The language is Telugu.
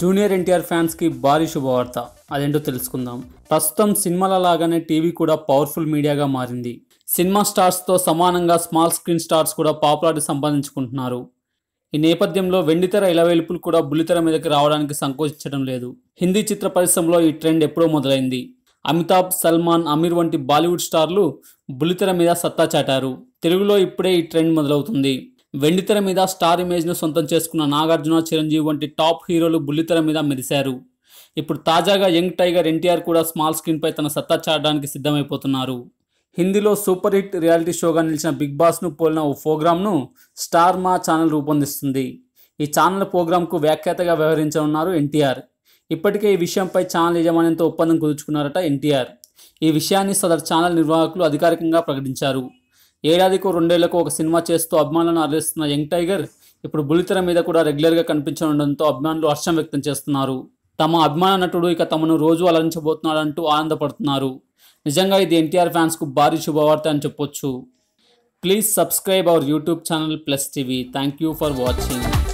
జూనియర్ ఎన్టీఆర్ ఫ్యాన్స్కి భారీ శుభవార్త. అదేంటో తెలుసుకుందాం. ప్రస్తుతం సినిమాల లాగానే టీవీ కూడా పవర్ఫుల్ మీడియాగా మారింది. సినిమా స్టార్స్తో సమానంగా స్మాల్ స్క్రీన్ స్టార్స్ కూడా పాపులారిటీ సంపాదించుకుంటున్నారు. ఈ నేపథ్యంలో వెండితెర ఇలవేలుపులు కూడా బుల్లితెర మీదకి రావడానికి సంకోచించడం లేదు. హిందీ చిత్ర పరిశ్రమలో ఈ ట్రెండ్ ఎప్పుడో మొదలైంది. అమితాబ్ సల్మాన్ అమీర్ వంటి బాలీవుడ్ స్టార్లు బుల్లితెర మీద సత్తా చాటారు. తెలుగులో ఇప్పుడే ఈ ట్రెండ్ మొదలవుతుంది. వెండితెర మీద స్టార్ ఇమేజ్ను సొంతం చేసుకున్న నాగార్జున చిరంజీవి వంటి టాప్ హీరోలు బుల్లితెర మీద మెరిశారు. ఇప్పుడు తాజాగా యంగ్ టైగర్ ఎన్టీఆర్ కూడా స్మాల్ స్క్రీన్పై తన సత్తా చాటడానికి సిద్ధమైపోతున్నారు. హిందీలో సూపర్ హిట్ రియాలిటీ షోగా నిలిచిన బిగ్ బాస్ను పోలిన ఓ ప్రోగ్రామ్ను స్టార్ మా ఛానల్ రూపొందిస్తుంది. ఈ ఛానల్ ప్రోగ్రాంకు వ్యాఖ్యాతగా వ్యవహరించనున్నారు ఎన్టీఆర్. ఇప్పటికే ఈ విషయంపై ఛానల్ యజమానితో ఒప్పందం కుదుర్చుకున్నారట ఎన్టీఆర్. ఈ విషయాన్ని సదర్ ఛానల్ నిర్వాహకులు అధికారికంగా ప్రకటించారు. ఏడాదికో రెండేళ్ళకు ఒక సినిమా చేస్తూ అభిమానులను అలరిస్తున్న యంగ్ టైగర్ ఇప్పుడు బుల్లితెర మీద కూడా రెగ్యులర్గా కనిపించనుండడంతో అభిమానులు హర్షం వ్యక్తం చేస్తున్నారు. తమ అభిమాన నటుడు ఇక తమను రోజు అలరించబోతున్నాడంటూ ఆనందపడుతున్నారు. నిజంగా ఇది ఎన్టీఆర్ ఫ్యాన్స్కు భారీ శుభవార్త అని చెప్పొచ్చు. Please subscribe our YouTube channel plus TV. Thank you for watching.